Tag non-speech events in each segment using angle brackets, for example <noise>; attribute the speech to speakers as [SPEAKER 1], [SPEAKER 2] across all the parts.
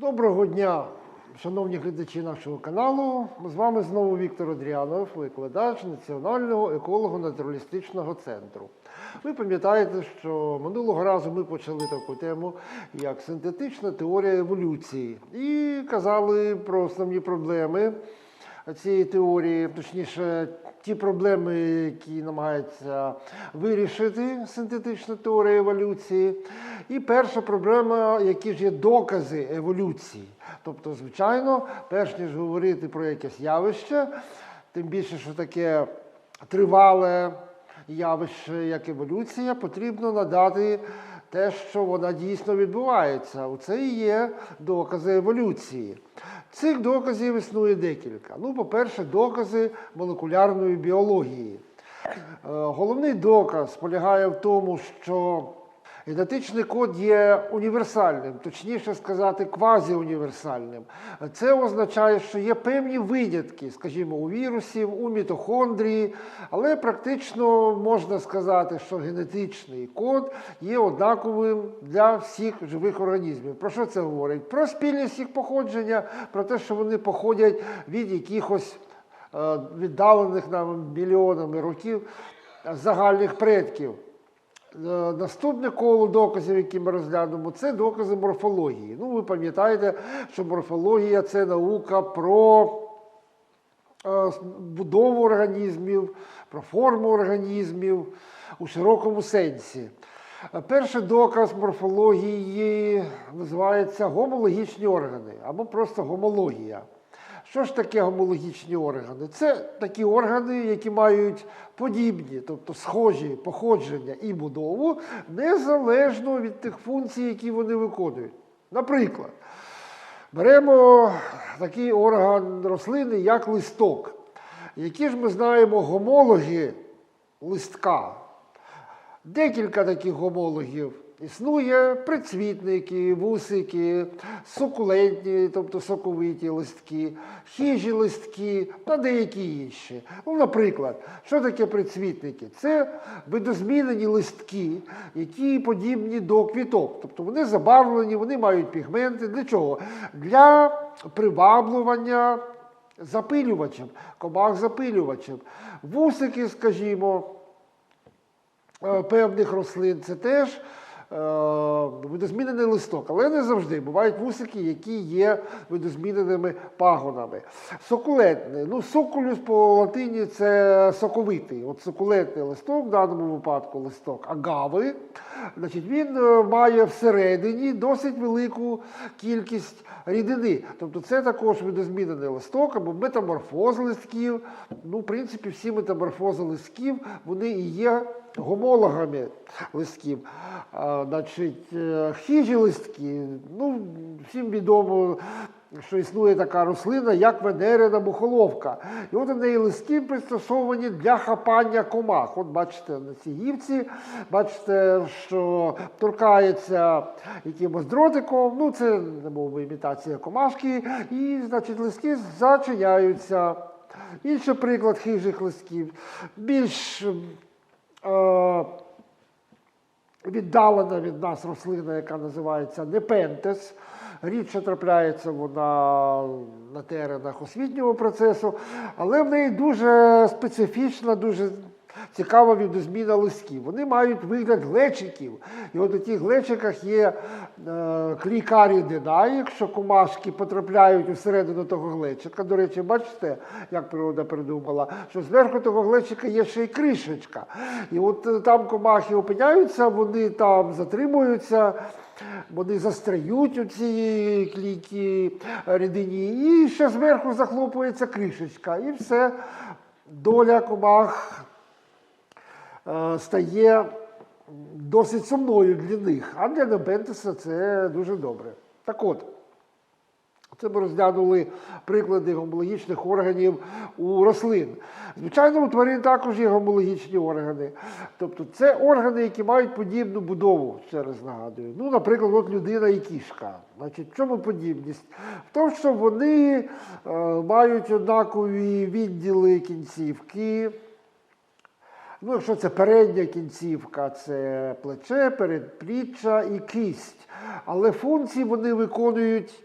[SPEAKER 1] Доброго дня, шановні глядачі нашого каналу. З вами знову Віктор Адріанов, викладач Національного еколого-натуралістичного центру. Ви пам'ятаєте, що минулого разу ми почали таку тему, як синтетична теорія еволюції, і казали про основні проблеми цієї теорії, точніше, ті проблеми, які намагається вирішити синтетична теорія еволюції. І перша проблема, які ж є докази еволюції. Тобто, звичайно, перш ніж говорити про якесь явище, тим більше, що таке тривале явище, як еволюція, потрібно надати те, що вона дійсно відбувається. Оце і є докази еволюції. Цих доказів існує декілька. Ну, по-перше, докази молекулярної біології. Е, Головний доказ полягає в тому, що генетичний код є універсальним, точніше сказати, квазіуніверсальним. Це означає, що є певні винятки, скажімо, у вірусів, у мітохондрії, але практично можна сказати, що генетичний код є однаковим для всіх живих організмів. Про що це говорить? Про спільність їх походження, про те, що вони походять від якихось е, віддалених нам мільйонами років загальних предків. Е, Наступне коло доказів, які ми розглянемо, це докази морфології. Ну, ви пам'ятаєте, що морфологія це наука про е, будову організмів, про форму організмів у широкому сенсі. Перший доказ морфології називається гомологічні органи або просто гомологія. Що ж таке гомологічні органи? Це такі органи, які мають подібні, тобто схожі походження і будову, незалежно від тих функцій, які вони виконують. Наприклад, беремо такий орган рослини, як листок. Які ж ми знаємо гомологи листка? Декілька таких гомологів. Існує прицвітники, вусики, сукулентні, тобто соковиті листки, хижі листки та деякі інші. Ну, наприклад, що таке прицвітники? Це видозмінені листки, які подібні до квіток. Тобто вони забарвлені, вони мають пігменти. Для чого? Для приваблювання запилювачем, комах запилювачем. Вусики, скажімо, е, певних рослин це теж видозмінений листок, але не завжди. Бувають вусики, які є видозміненими пагонами. Сокулентний. Ну, сокулюс по латині це соковитий. От сокулентний листок, в даному випадку листок агави, значить, він е, має всередині досить велику кількість рідини. Тобто це також видозмінений листок або метаморфоз листків. Ну, в принципі, всі метаморфози листків вони і є гомологами листків. Значить, е, хижі листки, ну, всім відомо, що існує така рослина, як венерина мухоловка. І от у неї листки пристосовані для хапання комах. От бачите, на цій гівці, бачите, що торкається якимось дротиком, ну це мов би імітація комашки, і, значить, листки зачиняються. Інший приклад хижих листків. Більш віддалена від нас рослина, яка називається непентес. Рідше трапляється вона на теренах освітнього процесу, але в неї дуже специфічна, дуже цікава відозміна листків. Вони мають вигляд глечиків. І от у тих глечиках є е, клійка рідина. Якщо комашки потрапляють усередину того глечика, до речі, бачите, як природа придумала, що зверху того глечика є ще й кришечка. І от е, там комахи опиняються, вони там затримуються. Вони застряють у цій клійкій рідині, і ще зверху захлопується кришечка. І все, доля комах е, стає досить сумною для них. А для Непентеса це дуже добре. Так от. Це ми розглянули приклади гомологічних органів у рослин. Звичайно, у тварин також є гомологічні органи. Тобто це органи, які мають подібну будову, ще раз нагадую. Ну, наприклад, от людина і кішка. Значить, в чому подібність? В тому, що вони е, мають однакові відділи кінцівки. Ну, якщо це передня кінцівка, це плече, передпліччя і кість. Але функції вони виконують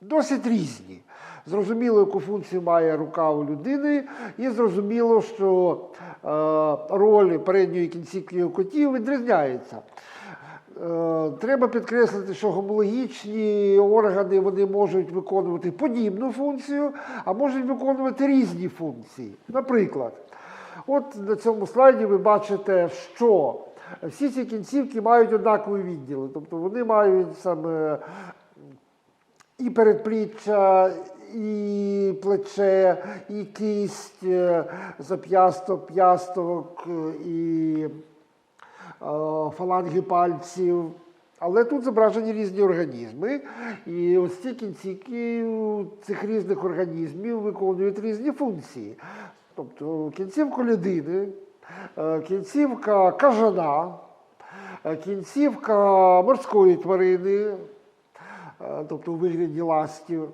[SPEAKER 1] досить різні. Зрозуміло, яку функцію має рука у людини, і зрозуміло, що е, роль передньої кінцівки у котів відрізняється. Е, Треба підкреслити, що гомологічні органи вони можуть виконувати подібну функцію, а можуть виконувати різні функції. Наприклад, от на цьому слайді ви бачите, що всі ці кінцівки мають однакові відділи, тобто вони мають саме і передпліччя, і плече, і кість, е, зап'ясток, п'ясток, е, і е, фаланги пальців. Але тут зображені різні організми, і ось ці кінцівки цих різних організмів виконують різні функції. Тобто кінцівка людини, е, кінцівка кажана, е, кінцівка морської тварини, е, тобто у вигляді ластів,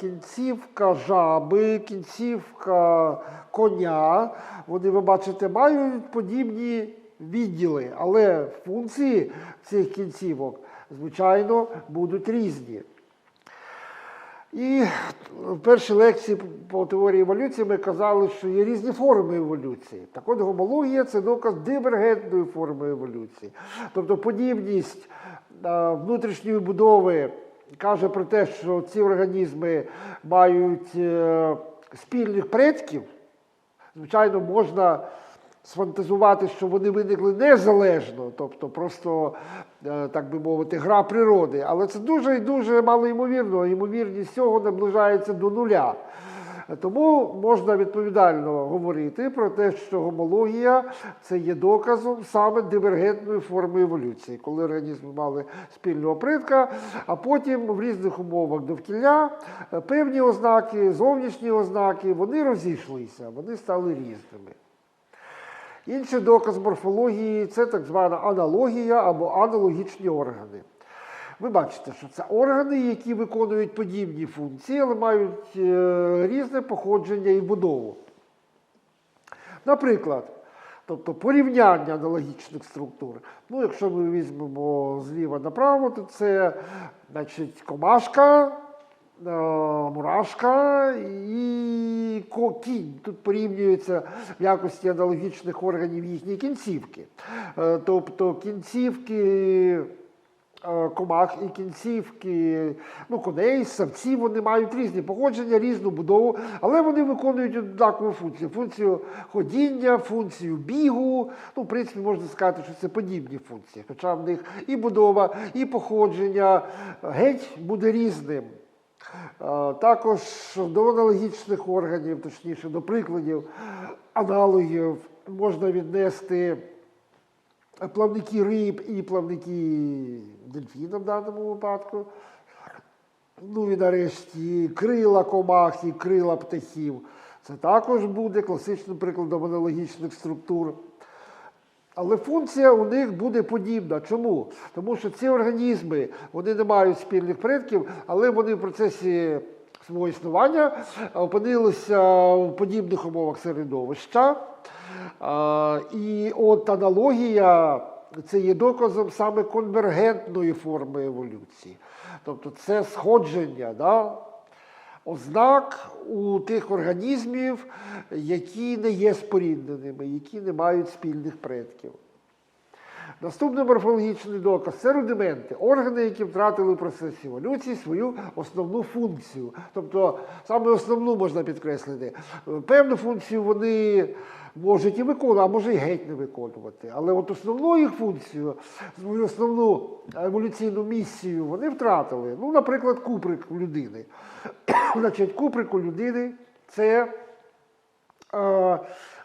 [SPEAKER 1] кінцівка жаби, кінцівка коня. Вони, ви бачите, мають подібні відділи, але функції цих кінцівок, звичайно, будуть різні. І в першій лекції по теорії еволюції ми казали, що є різні форми еволюції. Так от гомологія це доказ дивергентної форми еволюції. Тобто подібність внутрішньої будови каже про те, що ці організми мають е, спільних предків. Звичайно, можна сфантазувати, що вони виникли незалежно, тобто просто, е, так би мовити, гра природи. Але це дуже і дуже малоймовірно. Ймовірність цього наближається до нуля. Тому можна відповідально говорити про те, що гомологія це є доказом саме дивергентної форми еволюції, коли організми мали спільного предка, а потім в різних умовах довкілля е, певні ознаки, зовнішні ознаки, вони розійшлися, вони стали різними. Інший доказ морфології це так звана аналогія або аналогічні органи. Ви бачите, що це органи, які виконують подібні функції, але мають е, різне походження і будову. Наприклад, тобто порівняння аналогічних структур. Ну, якщо ми візьмемо зліва направо, то це значить, комашка, мурашка і кінь. Тут порівнюються в якості аналогічних органів їхні кінцівки. Е, Тобто кінцівки е, комах і кінцівки ну, коней, савців, вони мають різні походження, різну будову, але вони виконують однакову функцію. Функцію ходіння, функцію бігу. Ну, в принципі, можна сказати, що це подібні функції. Хоча в них і будова, і походження геть буде різним. Також до аналогічних органів, точніше, до прикладів аналогів можна віднести плавники риб і плавники дельфіна в даному випадку. Ну і нарешті крила комах і крила птахів. Це також буде класичним прикладом аналогічних структур. Але функція у них буде подібна. Чому? Тому що ці організми вони не мають спільних предків, але вони в процесі свого існування опинилися в подібних умовах середовища. І от аналогія це є доказом саме конвергентної форми еволюції. Тобто це сходження да, ознак у тих організмів, які не є спорідненими, які не мають спільних предків. Наступний морфологічний доказ це рудименти, органи, які втратили в процесі еволюції свою основну функцію. Тобто саме основну можна підкреслити. Певну функцію вони можуть і виконувати, а може і геть не виконувати. Але от основну їх функцію, основну еволюційну місію вони втратили. Ну, наприклад, куприк у людини. <coughs> Значить, куприк у людини це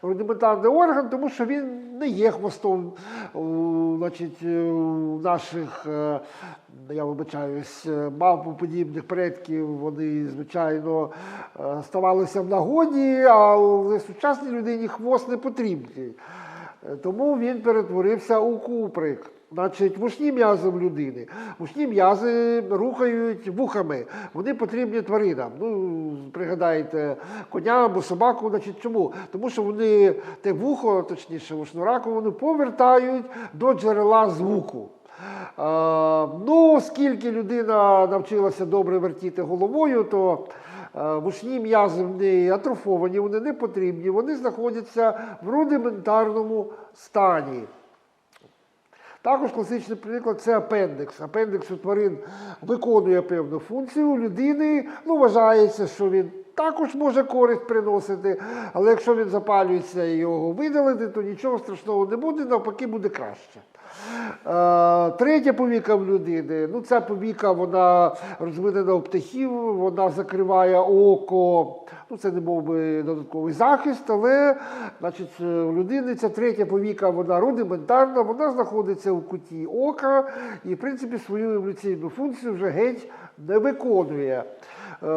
[SPEAKER 1] рудиментарний орган, тому що він не є хвостом у, значить, е, у наших, е, я вибачаюсь, е, мавпоподібних предків. Вони, звичайно, е, ставалися в нагоді, але сучасній людині хвост не потрібний. Е, Тому він перетворився у куприк. Значить, вушні м'язи в людини. Вушні м'язи рухають вухами. Вони потрібні тваринам. Ну, пригадайте, коня або собаку. Значить, чому? Тому що вони те вухо, точніше, вушну раку, вони повертають до джерела звуку. Ну, оскільки людина навчилася добре вертіти головою, то вушні м'язи в атрофовані, вони не потрібні, вони знаходяться в рудиментарному стані. Також класичний приклад це апендекс. Апендекс у тварин виконує певну функцію. У людини ну, вважається, що він також може користь приносити, але якщо він запалюється і його видалити, то нічого страшного не буде, навпаки, буде краще. Е, Третя повіка в людини. Ну, ця повіка вона розвинена у птахів, вона закриває око. Ну, це не був би додатковий захист, але значить, у людини ця третя повіка вона рудиментарна, вона знаходиться у куті ока і, в принципі, свою еволюційну функцію вже геть не виконує. Е,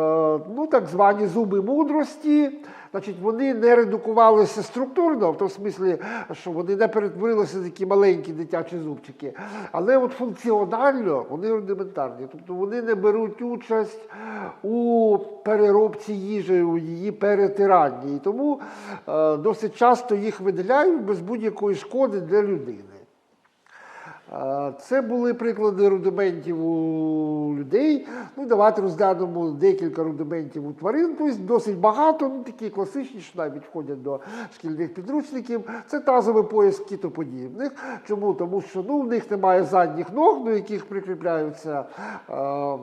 [SPEAKER 1] ну, так звані зуби мудрості. Значить, вони не редукувалися структурно, в тому смислі, що вони не перетворилися в такі маленькі дитячі зубчики, але от функціонально вони рудиментарні. Тобто вони не беруть участь у переробці їжі, у її перетиранні. І тому е, досить часто їх видаляють без будь-якої шкоди для людини. Це були приклади рудиментів у людей. Ну, давайте розглянемо декілька рудиментів у тварин. Тобто досить багато, ну, такі класичні, що навіть входять до шкільних підручників. Це тазовий пояс кітоподібних. Чому? Тому що ну, в них немає задніх ног, до яких прикріпляються. е,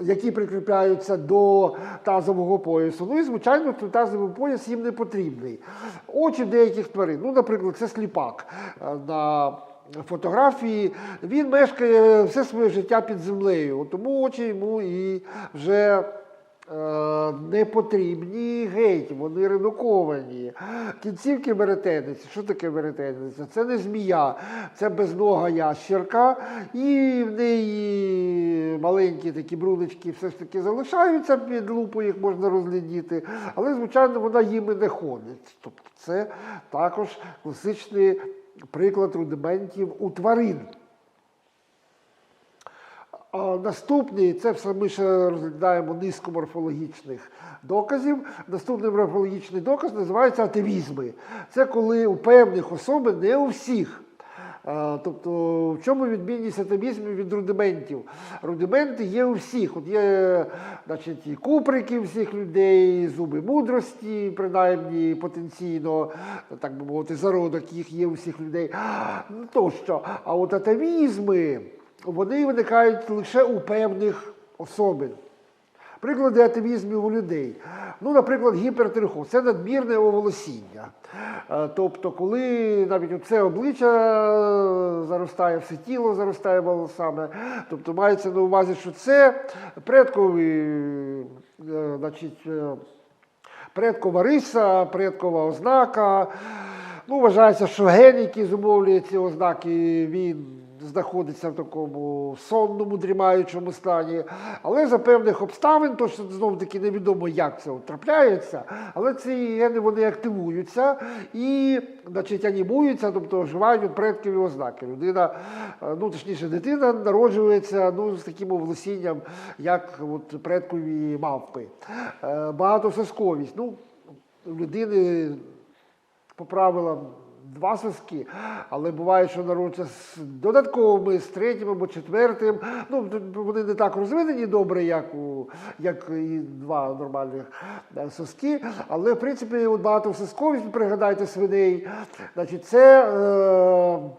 [SPEAKER 1] які прикріпляються до тазового поясу. Ну і, звичайно, тазовий пояс їм не потрібний. Очі деяких тварин, ну, наприклад, це сліпак на фотографії. Він мешкає все своє життя під землею, тому очі йому і вже. е, Не потрібні геть, вони редуковані. Кінцівки веретениці. Що таке веретениця? Це не змія, це безнога ящерка, і в неї маленькі такі бруночки все ж таки залишаються під лупою, їх можна розглядіти, але, звичайно, вона їми не ходить. Тобто це також класичний приклад рудиментів у тварин. Наступний, це все ми ще розглядаємо низку морфологічних доказів. Наступний морфологічний доказ називається атевізми. Це коли у певних особи, не у всіх. А, Тобто, в чому відмінність атомізмів від рудиментів? Рудименти є у всіх. От є значить, і куприки всіх людей, і зуби мудрості, принаймні потенційно, так би мовити, зародок їх є у всіх людей. Ну, Тощо. А от атавізми, вони виникають лише у певних особин. Приклади атовізмів у людей. Ну, наприклад, гіпертрихоз це надмірне оволосіння. Е, Тобто, коли навіть оце обличчя заростає, все тіло заростає волосами, тобто мається на увазі, що це предкові, е, значить, е, предкова риса, предкова ознака. Ну, вважається, що ген, який зумовлює ці ознаки, він знаходиться в такому сонному, дрімаючому стані. Але за певних обставин, то що знову таки невідомо, як це трапляється, але ці гени вони активуються і значить, анімуються, тобто вживають от предкові ознаки. Людина, е, ну точніше, дитина народжується ну, з таким волосінням, як от предкові мавпи. Е, Багатососковість. Ну, людини по правилам два соски, але буває, що народжується з додатковими, з третім або четвертим. Ну, вони не так розвинені добре, як у як і два нормальних е, соски. Але в принципі, от багатососковість, пригадайте свиней, значить, це. Е,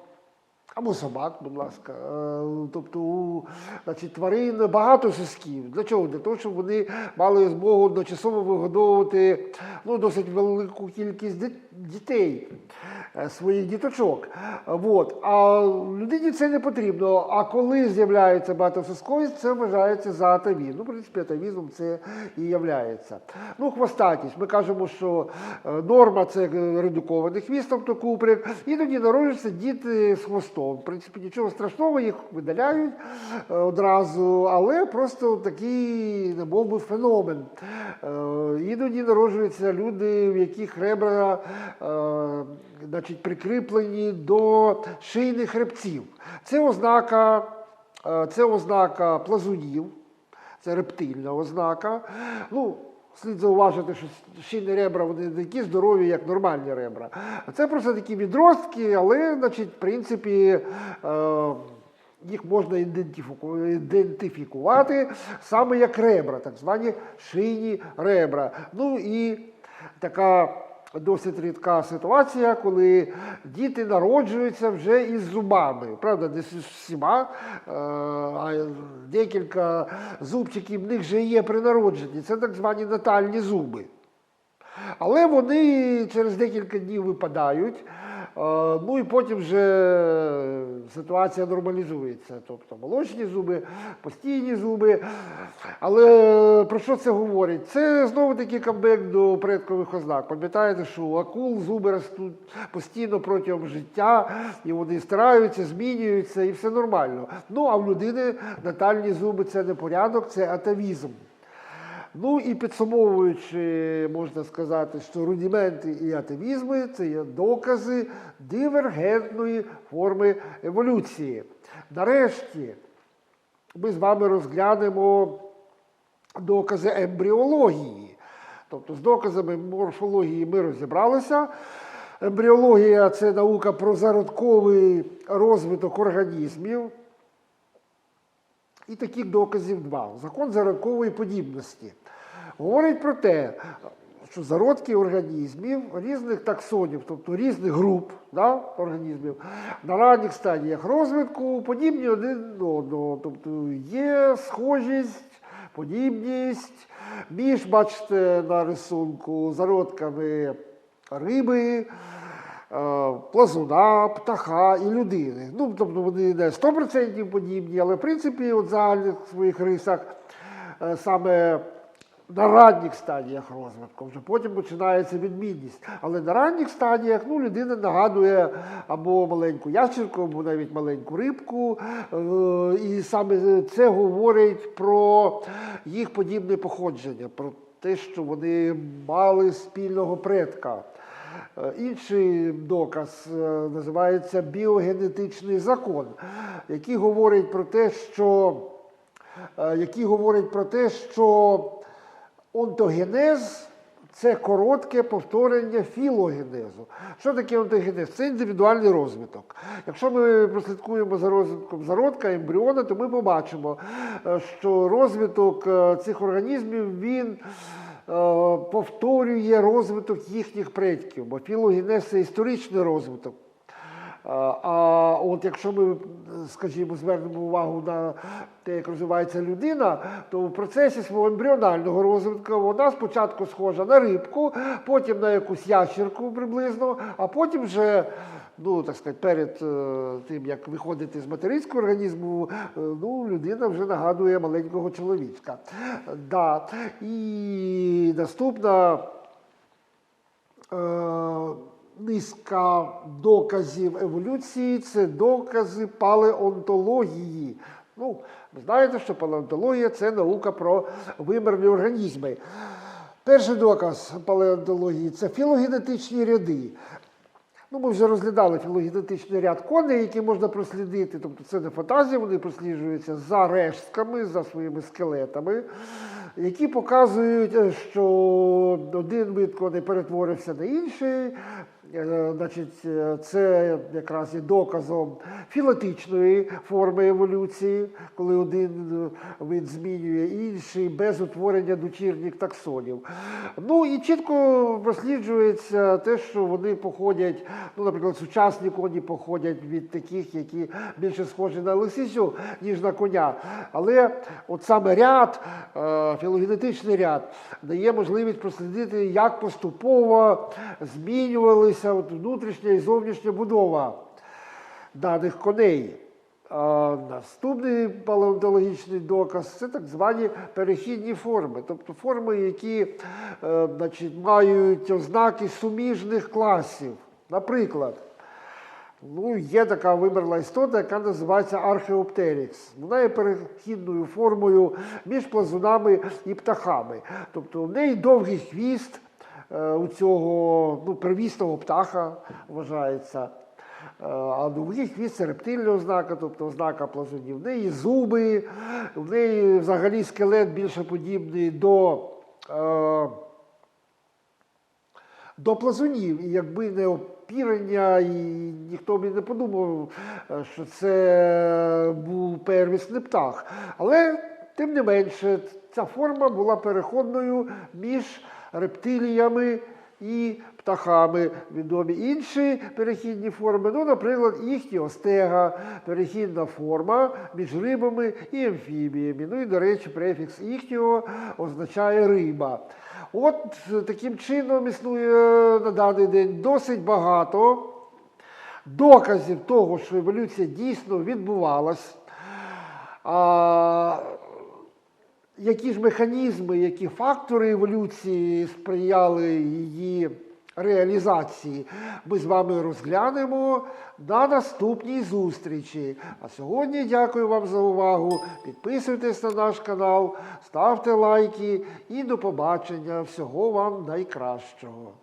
[SPEAKER 1] або собак, будь ласка. Е, Тобто у значить, тварин багато сосків. Для чого? Для того, щоб вони мали змогу одночасово вигодовувати ну, досить велику кількість дітей, своїх діточок. От. А людині це не потрібно. А коли з'являється багатососковість, це вважається за атавізм. Ну, в принципі, атавізмом це і являється. Ну, хвостатість. Ми кажемо, що е, норма це е, редукований хвіст, тобто куприк. Іноді народжуються діти з хвостом. В принципі, нічого страшного, їх видаляють е, одразу, але просто такий не був би феномен. Е, Іноді народжуються люди, в яких ребра е, значить, прикріплені до шийних хребців. Це ознака, е, це ознака плазунів. Це рептильна ознака. Ну, слід зауважити, що шийні ребра вони не такі здорові, як нормальні ребра. Це просто такі відростки, але, значить, в принципі, е, їх можна ідентифікувати саме як ребра, так звані шийні ребра. Ну і така досить рідка ситуація, коли діти народжуються вже із зубами. Правда, не з всіма, е, а декілька зубчиків в них вже є при народженні. Це так звані натальні зуби. Але вони через декілька днів випадають. Е, Ну і потім вже ситуація нормалізується. Тобто молочні зуби, постійні зуби. Але про що це говорить? Це знову таки камбек до предкових ознак. Пам'ятаєте, що у акул зуби ростуть постійно протягом життя, і вони стараються, змінюються, і все нормально. Ну а в людини натальні зуби це не порядок, це атавізм. Ну і підсумовуючи, можна сказати, що рудименти і атеїзми це є докази дивергентної форми еволюції. Нарешті ми з вами розглянемо докази ембріології. Тобто з доказами морфології ми розібралися. Ембріологія це наука про зародковий розвиток організмів. І таких доказів два. Закон зародкової подібності говорить про те, що зародки організмів різних таксонів, тобто різних груп да, організмів, на ранніх стадіях розвитку подібні один до одного. Тобто є схожість, подібність між, бачите, на рисунку зародками риби. е, Плазуна, птаха і людини. Ну, тобто вони не 100% подібні, але в принципі от загальних своїх рисах е, саме на ранніх стадіях розвитку, вже потім починається відмінність. Але на ранніх стадіях ну, людина нагадує або маленьку ящерку, або навіть маленьку рибку. Е, І саме це говорить про їх подібне походження, про те, що вони мали спільного предка. Е, Інший доказ е, називається біогенетичний закон, який говорить про те, що, який говорить про те, що онтогенез це коротке повторення філогенезу. Що таке онтогенез? Це індивідуальний розвиток. Якщо ми прослідкуємо за розвитком зародка, ембріона, то ми побачимо, е, що розвиток е, цих організмів він е, повторює розвиток їхніх предків, бо філогенез це історичний розвиток. А от якщо ми, скажімо, звернемо увагу на те, як розвивається людина, то в процесі свого ембріонального розвитку вона спочатку схожа на рибку, потім на якусь ящерку приблизно, а потім вже, ну так сказати, перед е, тим, як виходити з материнського організму, е, ну, людина вже нагадує маленького чоловічка. Да. І наступна. Е, низка доказів еволюції це докази палеонтології. Ну, ви знаєте, що палеонтологія це наука про вимерлі організми. Перший доказ палеонтології це філогенетичні ряди. Ну, ми вже розглядали філогенетичний ряд коней, які можна прослідити. Тобто це не фантазія, вони просліджуються за рештками, за своїми скелетами, які показують, е, що один вид коней перетворився на інший. Е, Значить, е, це якраз є доказом філетичної форми еволюції, коли один е, вид змінює інший без утворення дочірніх таксонів. Ну і чітко просліджується те, що вони походять, ну, наприклад, сучасні коні походять від таких, які більше схожі на лисицю, ніж на коня. Але от саме ряд, філогенетичний ряд, дає можливість прослідити, як поступово змінювалися от внутрішня і зовнішня будова даних коней. А наступний палеонтологічний доказ це так звані перехідні форми, тобто форми, які е, значить, мають ознаки суміжних класів. Наприклад, ну, є така вимерла істота, яка називається археоптерікс. Вона є перехідною формою між плазунами і птахами. Тобто в неї довгий хвіст у цього ну, первісного птаха вважається. Е, А довгий хвіст це рептильна ознака, тобто ознака плазунів. В неї зуби, в неї взагалі скелет більше подібний до е, до плазунів. І якби не опірення, і ніхто б не подумав, е, що це був первісний птах. Але тим не менше, ця форма була переходною між рептиліями і птахами. Відомі інші перехідні форми, ну, наприклад, іхтіостега, перехідна форма між рибами і амфібіями. Ну і, до речі, префікс іхтіо означає риба. От таким чином існує на даний день досить багато доказів того, що еволюція дійсно відбувалась. А, які ж механізми, які фактори еволюції сприяли її реалізації, ми з вами розглянемо на наступній зустрічі. А сьогодні дякую вам за увагу. Підписуйтесь на наш канал, ставте лайки і до побачення. Всього вам найкращого.